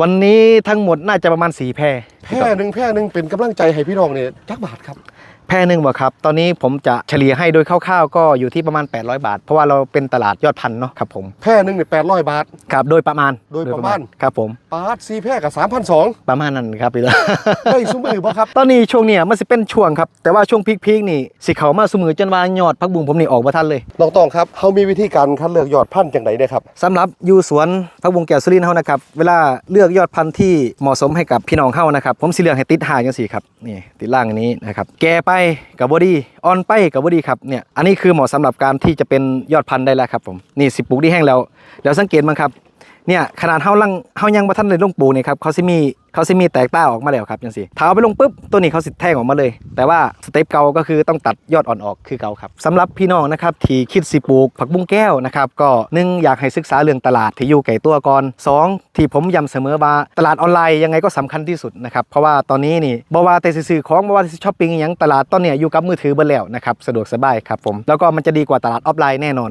วันนี้ทั้งหมดน่าจะประมาณสี่แพรแพร่หนึ่งแพร่หนึ่งเป็นกำลังใจให้พี่น้องเนี่ยจักบาทครับ แพรหนึ่งบ่ครับ ตอนนี้ผมจะเฉลี่ยให้โดยคร่าวๆ ก็อยู่ที่ประมาณ 800 บาท เพราะว่าเราเป็นตลาดยอดพันธุ์เนาะครับผม แพร่หนึ่งเนี่ยแปดร้อยบาท ครับ โดยประมาณโดยประมาณ ครับผม ปาดซีแพร่กับสามพันสองประมาณนั้นครับพี่ได้ซุ้มมือบ่ครับ ตอนนี้ช่วงเนี้ยมันสิเป็นช่วงครับ แต่ว่าช่วงพีคๆนี่สิเขามาสมือจนว่ายอดพักบุ้งผมนี่ออกมาทันเลย น้องตองครับเขามีวิธีการคัดเลือกยอดพันธุ์จังไหนเนี่ยครับ สำหรับอยู่สวนพักบุ้งแก้วสุรินทร์เฮานะครับ เวลาเลือกยอดพันธุ์ที่เหมาะสมให้กับพี่น้องเฮานะครับ ผมสิเลือกให้ติดหางจังซี่ครับ นี่ติดล่างอันนี้นะครับ แก่ไปกับบอดี้อ่อนไปกับบอดี้ครับเนี่ยอันนี้คือเหมาะสำหรับการที่จะเป็นยอดพันธุ์ได้แล้วครับผมนี่สิปลูกที่แห้งแล้วแล้วสังเกตมั้งครับ เนี่ยขนาดเฮาลังเฮายังบ่ทันได้ลงปูนี่ครับเขาสิมีเขาสิมีแตกต้าออกมาแล้วครับจังซี่ถ้าเอาไปลงปุ๊บตัวนี้เขาสิแทงออกมาเลย แต่ว่าสเต็ปเก่าก็คือต้องตัดยอดอ่อนออกคือเก่าครับสำหรับพี่น้องนะครับที่คิดสิปลูกผักบุ้งแก้วนะครับก็หนึ่งอยากให้ศึกษาเรื่องตลาดที่อยู่ไก่ตัวก่อนสองที่ผมย้ำเสมอว่าตลาดออนไลน์ยังไงก็สำคัญที่สุดนะครับเพราะว่าตอนนี้นี่บ่ว่าแต่ซื้อของบ่ว่าแต่ช้อปปิ้งอหยังตลาดตอนเนี้ยอยู่กับมือถือเบิดแล้วนะครับสะดวกสบายครับผมแล้วก็มันจะดีกว่าตลาดออฟไลน์แน่นอน